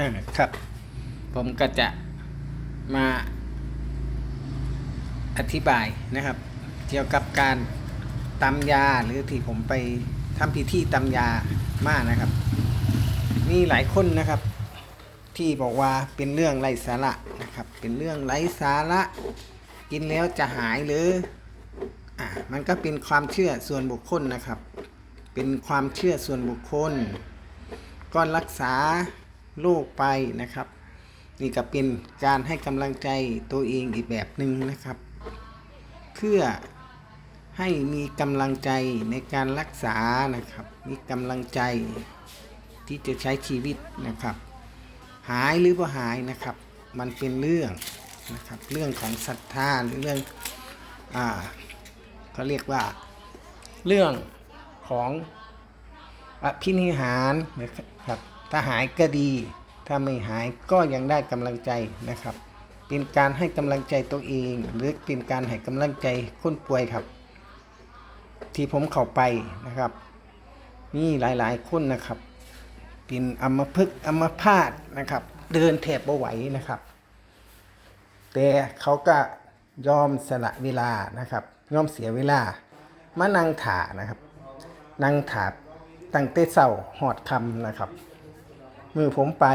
เออครับ ผมก็จะมาอธิบายนะครับ เกี่ยวกับการตำยาหรือที่ผมไปทำพิธีตำยามานะครับ มีหลายคนนะครับ ที่บอกว่าเป็นเรื่องไร้สาระนะครับ เป็นเรื่องไร้สาระ กินแล้วจะหายหรืออ่ามันก็เป็นความเชื่อส่วนบุคคลนะครับ เป็นความเชื่อส่วนบุคคลก่อนรักษา โรคไปนะครับ นี่ก็เป็นการให้กำลังใจตัวเองอีกแบบหนึ่งนะครับ เพื่อให้มีกำลังใจในการรักษานะครับ มีกำลังใจที่จะใช้ชีวิตนะครับ หายหรือบ่หายนะครับ มันเป็นเรื่องนะครับ เรื่องของศรัทธาหรือเรื่องอ่าเขาเรียกว่าเรื่องของอภินิหารนะครับ ถ้าหายก็ดี ถ้าไม่หายก็ยังได้กำลังใจนะครับ เป็นการให้กำลังใจตัวเอง หรือเป็นการให้กำลังใจคนป่วยครับ ที่ผมเข้าไปนะครับมีหลายๆคนนะครับ เป็นอัมพฤกษ์อัมพาตนะครับ เดินแถบบ่ไหวนะครับ แต่เขาก็ยอมสละเวลานะครับ ยอมเสียเวลา มานั่งถานะครับ นั่งถาตั้งแต่เช้าหอดคำนะครับ มือผมไป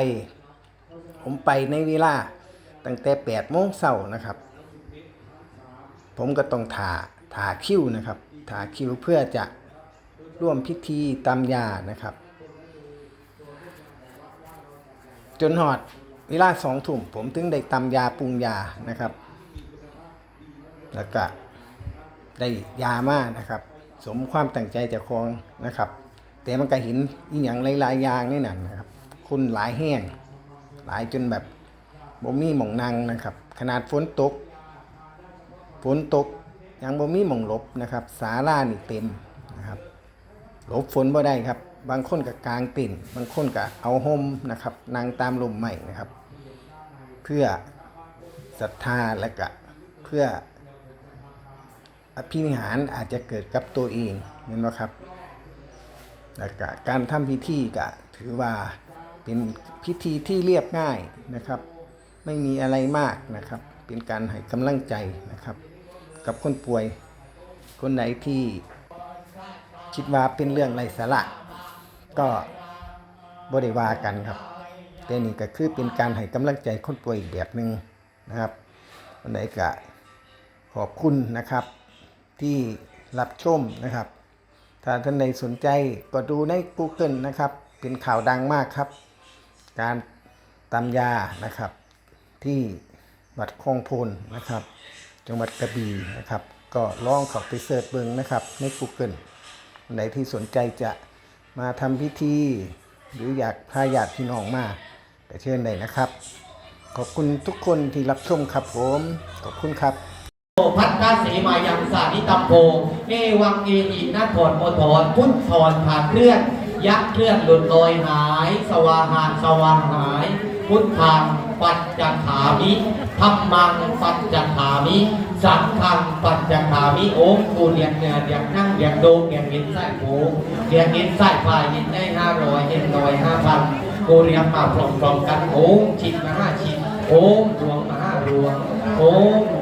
ผมไปในเวลาตั้งแต่แปดโมงเช้านะครับ ผมก็ต้องถาถาคิวนะครับถาคิวเพื่อจะร่วมพิธีตามยานะครับ จนหอดเวลาสองทุ่มผมถึงได้ตำยาปรุงยานะครับ แล้วก็ได้ยามานะครับ สมความตั้งใจจะคองนะครับ แต่มันก็เห็นอีหยังหลายๆอย่างนี่นั่นนะครับ คนหลายแห้งหลายจนแบบบ่มีหม่องนังนะครับ ขนาดฝนตกฝนตกยังบ่มีหม่องหลบนะครับศาลานี่เต็มนะครับหลบฝนบ่ได้ครับ บางคนกับกลางติ่นบางคนกับเอาห่มนะครับนั่งตามลมใหม่นะครับ เพื่อศรัทธาและก็เพื่ออภินิหารอาจจะเกิดกับตัวเองเห็นไหมครับแล้วก็การทำพิธีก็ถือว่า เป็นพิธีที่เรียบง่ายนะครับ ไม่มีอะไรมากนะครับ เป็นการให้กำลังใจนะครับ กับคนป่วย คนไหนที่คิดว่าเป็นเรื่องไร้สาระก็บริวากันครับแต่นี่ก็คือเป็นการให้กำลังใจคนป่วยอีกแบบหนึ่งนะครับคนไหนก็ขอบคุณนะครับ ที่รับชมนะครับ ถ้าท่านใดสนใจก็ดูใน Google นะครับ เป็นข่าวดังมากครับ การตำยานะครับ ที่วัดคลองพนนะครับ จังหวัดกระบี่นะครับ ก็ลองเข้าไปเสิร์ชเบิงนะครับ ใน Google ไหนที่สนใจจะมาทำพิธี หรืออยากพาญาติพี่น้องมาก็เชิญได้นะครับ ขอบคุณทุกคนที่รับชมครับผม ขอบคุณครับพัฒนาเสมายังสานิตัมโพเอวังเอหินาถอนโมถอนพุทธถอนผ่านเคลื่อนยักษ์เคลื่อนหลุดลอยหา วาหานสว่างหาย พุทธังปัจจขามิธรรมังปัจจขามิสังฆังปัจจขามิโอ้กูเรียกเนื้อเรียกนั่งเรียกโดงเรียกเห็นไส้โผเรียกเห็นไส้พายเห็นได้ห้าร้อยเห็นร้อยห้าพันกูเรียกมาพร้อมๆกันโอ้ชิดมาห้าชิดโอ้ดวงมาห้าดวง โอ้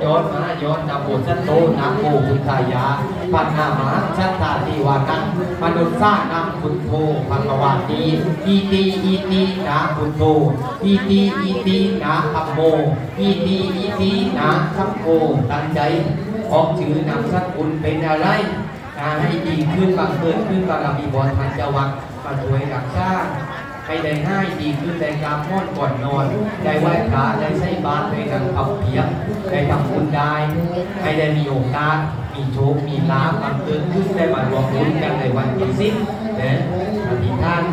ย้อนมาย้อนนำบุญสันโตนะโมพุทธายาปัญหามาชัตตาดีวานังมนุษย์สร้างนำพุทโธพังวาตีอีตีอีตีนะพุทโธอีตีอีตีนะธรรมโมอีตีอีตีนะสังโฆตั้งใจออกชื่อนำสักคุณเป็นอะไรให้ดีขึ้นบังเกิดขึ้นบารมีบอลทันจะวังมาช่วยรักษา ให้ได้ง่ายดีขึ้นได้กราบม่อนก่อนนอน ได้ไหว้พระได้ใช้บาตรได้นั่งขับเพียบได้ทำบุญได้ให้ได้มีโอกาส มีโชค มีลาภบังเกิดขึ้นได้มารวมบุญกันในวันที่สิบเนะอธิษฐาน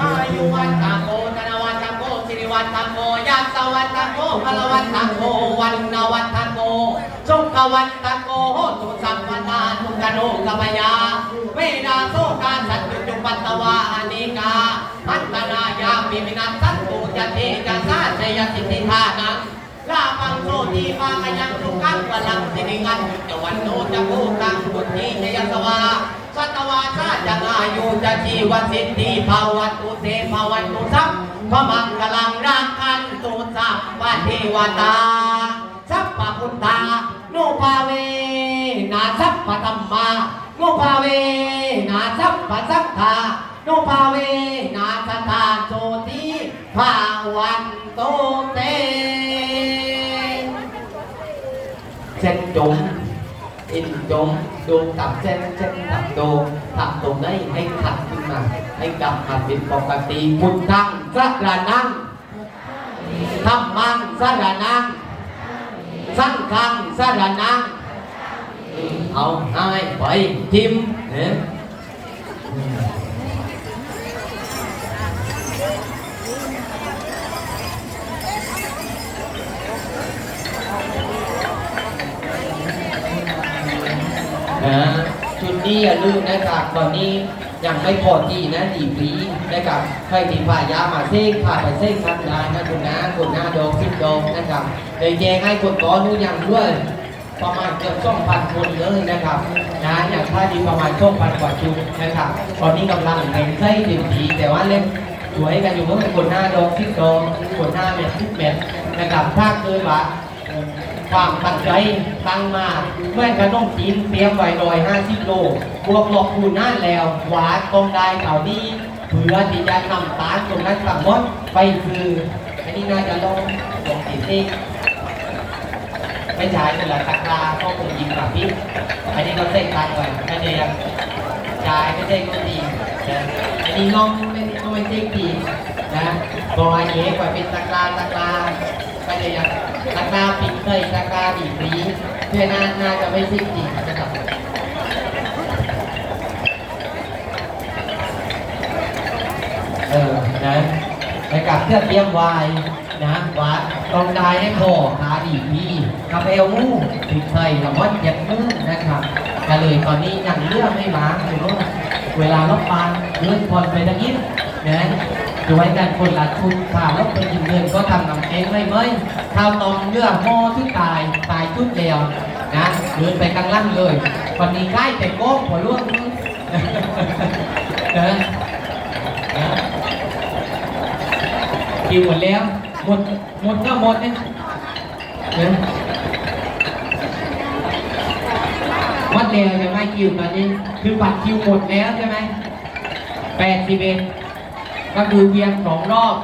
อายุวันตะโกธนวันตะโกสิริวันตะโกยัสสวันตะโกพลวันตะโกวันนวันตะโกสุขวันตะโกสุสัมปทาทุกขโนกัปยาเวดาโสกาสัตตุจุปัตตวาพัฒนายาปิมินัสสัตตุจเทกา สายสิทธิธานังลาปังโสทีปากัยังสุขังวลังสิริงันจุจวันโนจะโกตังบุตรีชยสวาสัตวาชาจะอายุจะชีวสิทธิภาวันตุเตภาวันตุสัพพระมังกลังรักขันตุสัพพะเทวตาสัพพะพุทธานุภาเวนะสัพพะธรรมา นุภาเวนะสัพพะสังฆานุภาเวนะสัทธาโสติภาวันโตเตเส้นจงอินจงดวงตับเส้นเส้นตับโดงทำตรงนี้ให้ขัดขึ้นมา ให้กลับมาเป็นปกติพุทธังสัรนังธรรมังสัรนัง สังฆังสัรนัง เอาให้ไปทิมเนี่ยนะชุดนี้อย่าลืมนะครับตอนนี้ยังไม่พอที่นะดีฟรีนะครับใครที่ผ่ายามาเส้งผ่าไปเส้งทันได้นะคุณนะคุณหน้าดอกสิบดอกนะครับเดี๋ยแจ้งให้คนก้อนนู้นยังด้วย ประมาณเกือบสองพันคนเลยนะครับนะอย่างท่าดีประมาณสองพันกว่าชุดนะครับตอนนี้กำลังเป็นไส้ดิบดีแต่ว่าเล่นสวยกันอยู่เมื่อคนหน้าดอกสิบดอกคนหน้าเม็ดสิบเม็ดนะครับถ้าเคยว่าความตั้งใจตั้งมาเมื่อขนมจีนเตรียมไว้ลอยห้าสิบโลบวกหลบคูณหน้าแล้วหวานตรงได้เต่านี้เพื่อที่จะนำตาลตรงนั้นทั้งมดไปคืออันนี้น่าจะลองลองติดที่ ไม่ใช่เป็นละตะกร้าก็คงยิงกับพี่อันนี้ก็เส้นตันไว้ไม่ได้ยังจายไม่ใช่ก็ดีนะอันนี้น้องไม่ก็ไม่ใช่ดีนะบอยเอกไว้เป็นตะกร้าตะกร้าก็จะยังราคาปิดเคยราคาดีฟรีเพื่อน่าน่าจะไม่สิ้นดีนะครับเออนะในกับเพื่อเตรียมวายนะว่าต้องได้ให้พอขาดีฟ รีกาแฟมูปิดเคยกับวัดเจ็ดมือนะครับก็เลยตอนนี้ยังเลือกไม่มาคือว่าเวลาลบปานเลื่อนพอนไปตะกี้นะด้วยกันคนละชุดข่าลบไปยิงเงินก็ทำนำเองไม่เมื่อยข้าวตองเลือกหม้อที่ตายตายชุดเดียวนะเดินไปกลางล่างเลยวันนี้ใกล้แต่โก้หัวล่วงนะนะกินหมดแล้วหมดหมดก็หมดเนี่ย นะวัดแล้วยังไม่คิวตอนนี้คือบัตรคิวหมดแล้วใช่ไหมแปดสิบเอ็ดก็คือเพียงสองรอบ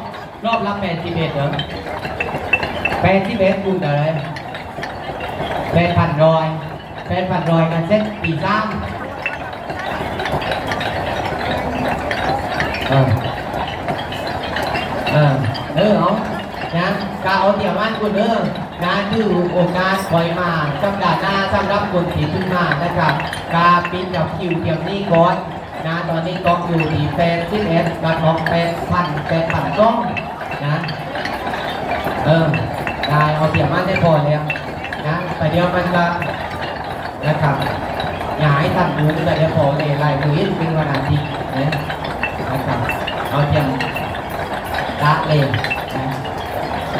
รอบละแปดสิบเอ็ดเหรอแปดสิบเอ็ดคูณอะไรแปดพันรอยแปดพันรอยกันเซ็ตปีสามเออเออเออเอานะกาเอาเดี๋ยวมันคุณเออ งานะคือโอกาสคอยมาสัปดาห์หน้าสำหรับคนที่ขึ้นมานะครับกาปินกับคิวเตรียมนี้ก่อนนะตอนนี้ก็อยู่ที่แปดสิบเอ็ดกระทบแปดพันแปดพันก้องนะเออได้เอาเตียมมันได้พอแล้วนะแต่เดียวมันจะนะครับอย่าให้ทำดูแต่เดี๋ยวพอเลยลายมือเป็นวันอาทิตย์นะนะครับเอาเทียมละเลย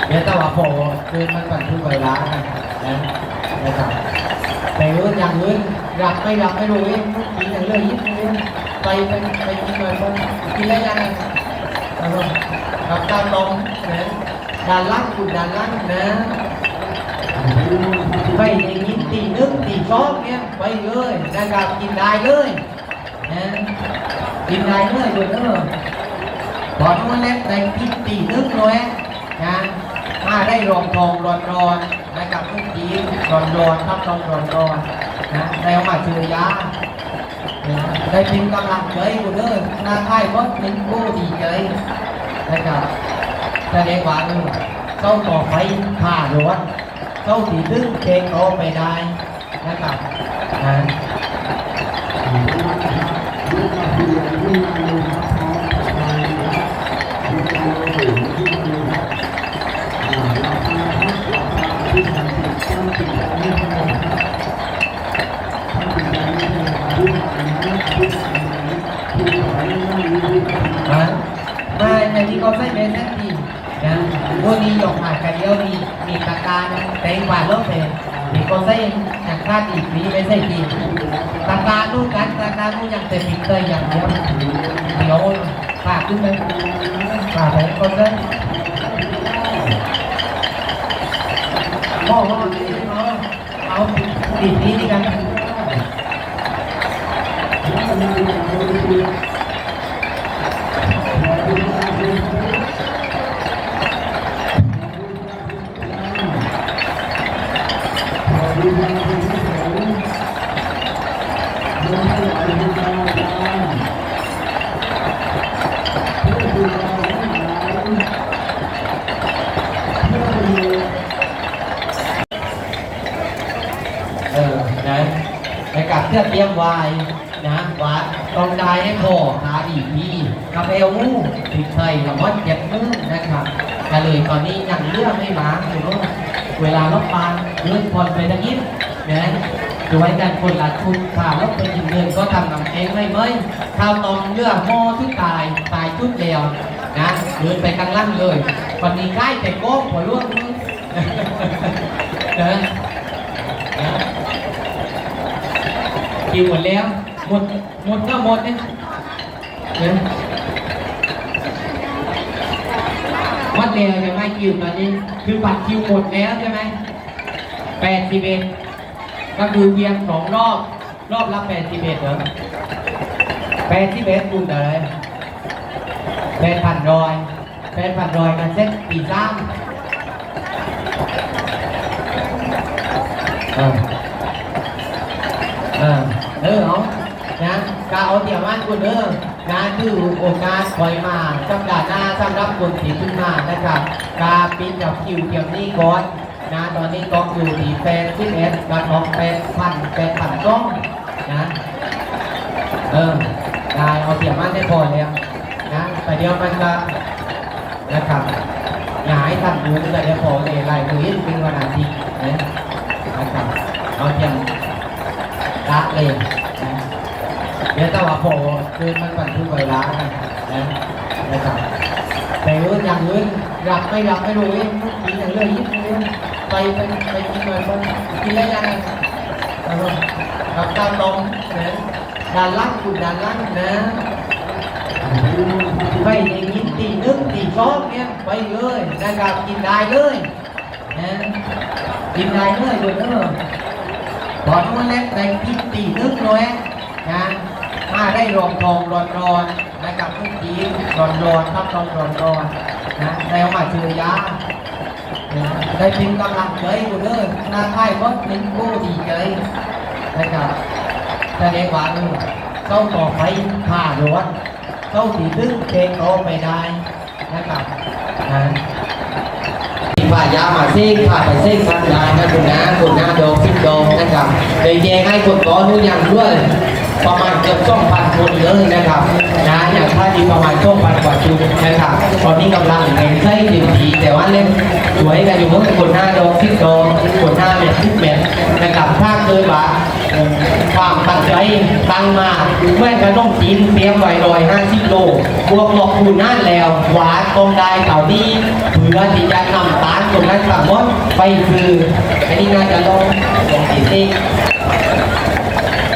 เดี๋ยวถ้าว่าโผล่คือมันบันทึกไว้ล้านะนะนะครับแต่อื่นอย่างอื่นรับไม่รับไม่รู้เองกินอย่างเรื่องยิ่งเรื่องไปไปไปกินหน่อยคนกินได้ยังไงนะครับกับตามตรงนะด้านล่างคุณด้านล่างนะไปอย่างนี้ตีนึ่งตีสองเนี่ยไปเลยนะครับกินได้เลยนะกินได้เลยด้วยเออพอทุกเล็กในพิตีนึกเลยนะาได้รองทองร้อนร้อนนะครับทุกทีร้อนร้อนๆทับทองร้อนร้อนนะได้เอมาเชื่อยาได้พิมพ์กำลังใจกูเด้อหน้าค่ายก็พิมพ์กูดีใจนะครับแต่เด็กว่านเจ้าต่อไฟผ่าร้อนเจ้าสีดึงเทงโตไปได้นะครับนะ cà ca Đấy quả lớp này Thì con sách Chẳng khác gì Vì bên sách gì ตาตาลูกกันตาตาลูกยังเต็มพิกเตอร์อย่างเดียวเดี๋ยวฝากขึ้นไปฝากไปคนเลยพ่อว่าเอาติดนี้นี่กัน เตรียมไวายนะวัดตรงได้ให้พอขาดีพีกาเฟลมูติดไทยกับวัดเจ็บมือนะครับก็เลยตอนนี้ยังเลือกไม่มาอยู่ว่าเวลาลบปานเลื่อนพรไปตะกี้นะดูไว้กันคนละชุดข่าวลบไปถึงเงินก็ทำนำเองไม่เมยข้าวตองเลือกหม้อที่ตายตายชุดเดียวนะเดินไปกลางล่างเลยวันนี้ใกล้แต่โก้หัวล่วง คิวหมดแล้ว หมด หมดก็หมดเนี่ยเดี๋ยวัดเดียวยังไม่คิวตอนนี้ คือบัตรคิวหมดแล้วใช่ไหมแปดสิบเอ็ดก็คือเวียนสองรอบ รอบละแปดสิบเอ็ดเหรอแปดสิบเอ็ดคูณอะไรแปดพันรอยแปดพันรอยกันเซ็ตปีสามออเออ เออเอานะกาเอาเดี๋ยวมาคุณเออนะคือโอกาสคอยมาสัปดาห์หน้าสำหรับคนที่ขึ้นมานะครับกาปินกับคิวเกี่ยวนี้ก่อนนะตอนนี้กองอยู่ที่แปดสิบเอ็ดกระทองแปดพันแปดพันกล้องนะเออได้เอาเดี๋ยวมาได้พอแล้วนะแต่เดี๋ยวมันก็นะครับอยาให้ทำดูแต่เดี๋ยวพอเลยไล่มือเป็นวันอาทิตย์นะนะครับเอาเดี๋ยวละเลย เดี๋ยวต่ว่าพอคือมันบันทึกไว้ละนะนะนะครับแต่เรื่องอย่างอื่นรับไม่รับไม่รู้เองกินอย่างเรื่องยิ่งเรื่องไปไปไปกินหน่อยมันกินได้ยังไงนะครับกับตามตรงนะด้านล่างคุณด้านล่างนะไม่ได้ยินตีนึงตีสองเนี่ยไปเลยนะครับกินได้เลยนะกินได้เลยเลยเนอะตอนนู้นเล่นในพิตีนึกเลยนะ มาได้รองทองร้อนร้อนนะครับทุกทีร้อนร้อนครับทองร้อนร้อนนะได้เอามาเชือยาได้เป็นกำลังใจกูเด้อหน้าค่ายก็เป็นกูดีใจนะครับแต่เด็กว่าเออเข้าต่อไปผ่าร้อนเข้าสีดึงเชงเอาไปได้นะครับนะผ่ายามาซิ่งผ่าไปซิ่งทำงานนะคุณนะคุณนะโดมฟิตโดมนะครับเลยแจงให้คนก้อนทุกอย่างด้วย ประมาณเกือบสองพันคนเลยนะครับนะอย่างท่าดีประมาณสองพันกว่าชุดนะครับตอนนี้กำลังเล่นไส้ดีดีแต่ว่าเล่นสวยกันอยู่เมื่อคนหน้าโดมฟิตโดมคนหน้าเม็ดฟิตเม็ดนะครับถ้าเคยว่าความตั้งใจตั้งมาแม่กระน้องจีนเตรียมไว้ร้อยห้าสิบโลบวกหลบคูณนั่นแล้วหวานตรงได้เต่านี้เพื่อที่จะนำตาลตรงนั้นทั้งหมดไปคืออันนี้น่าจะลงลงสีซิ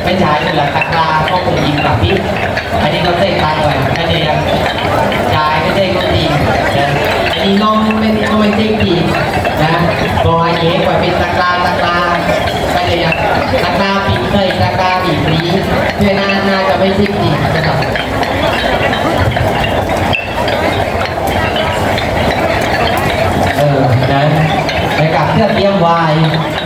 ไม่ใช่เป็นหลักตะกร้าก็คงยิงกับพี่อันนี้ก็เส้นตายเลยอันนี้ยังจายไม่ได้ก็ตีอันนี้น้องไม่ไม่ไม่เส้นตีนะบอยเอ๋กว่าเป็นตะกร้าตะกร้าไม่ได้ยังตะกร้าปีเคยตะกร้าปีปรีเพื่อน่าน่าจะไม่เส้นตีนะครับเออนะในกับเพื่อเตรียมวาย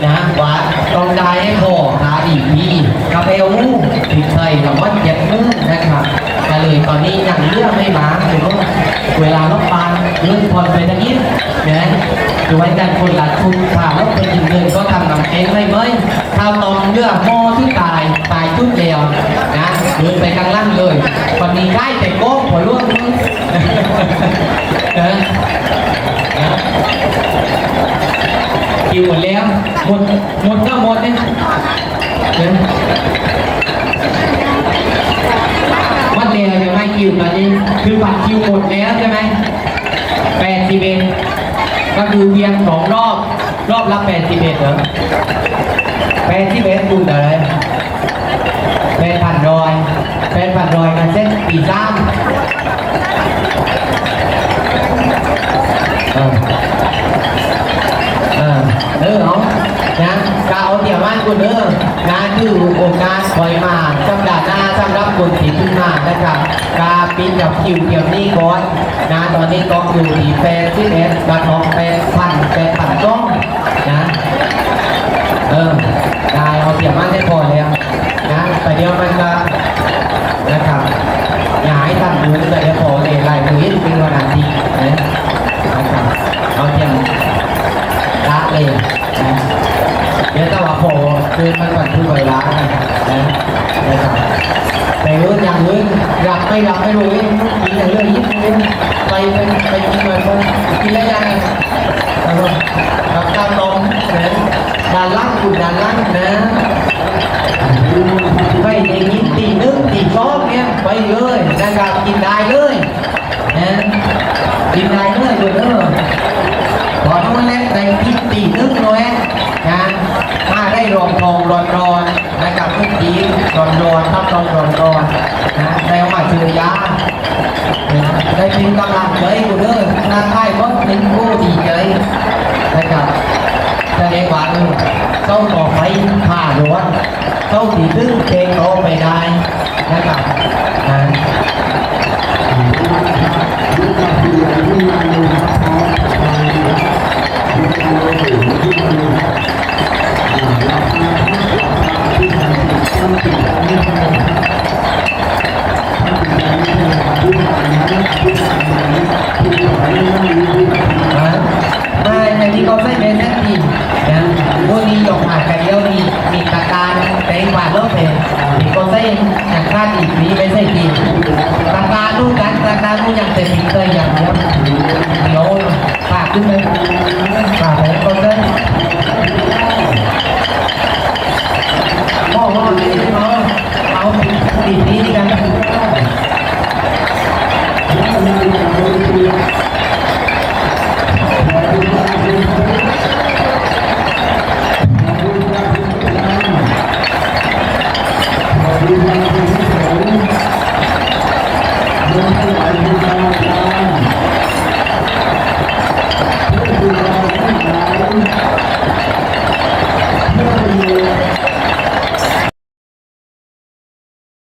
นะวัด ตรงได้ให้พอขาดีพีกาเฟลมูติดไทยกับวัดเจ็บมือนะครับก็เลยตอนนี้ยังเลือกไม่มาคือว่าเวลาลบปานเลื่อนพรไปตะกี้นะดูไว้กันคนละชุดข่าวลบไปถึงเงินก็ทำนำเองไม่เมยข้าวตองเลือกหม้อที่ตายตายชุดเดียวนะเดินไปกลางล่างเลยวันนี้ได้แต่โก้หัวล่วงมือนนะ คิวหมดแล้วหมดหมดก็หมดเนี่ยเดี๋ยววัดเดียวยังไม่คิวตอนนี้คือบัตรคิวหมดแล้วใช่ไหมแปดสิบเอ็ดก็คือเวียนสองรอบรอบละแปดสิบเอ็ดเหรอแปดสิบเอ็ดคูณอะไรผัดรอยกันเส้นปีซ้ำเออเออ เออเอานะกาเอาเดี๋ยวมันคุณเอองานคือโอกาสคอยมาสำหรับหน้าสำหรับคนที่ขึ้นมานะครับกาปิ้นกับคิวเกี่ยวนี้ก่อนนะตอนนี้กองอยู่ที่แฟนที่เอสกระทองแฟนพันแฟนพันกล้องนะเออได้เอาเสียมันให้พอแล้วนะแต่เดี๋ยวมันก็นะครับอย่าให้ทำดูแต่เดี๋ยว องรอนร้อนนะครับทุกทีร้อนร้อนๆทับทองร้อนร้อนนะได้เอามาเชือยาได้พิมพ์กำลังใจกูเด้อหน้าค่ายก็เป็นผู้ดีใจนะครับจะเรียกว่าเออเจ้าต่อไปผ่าร้วนเจ้าตีตึ้งเพลงโตไปได้นะครับนะ on.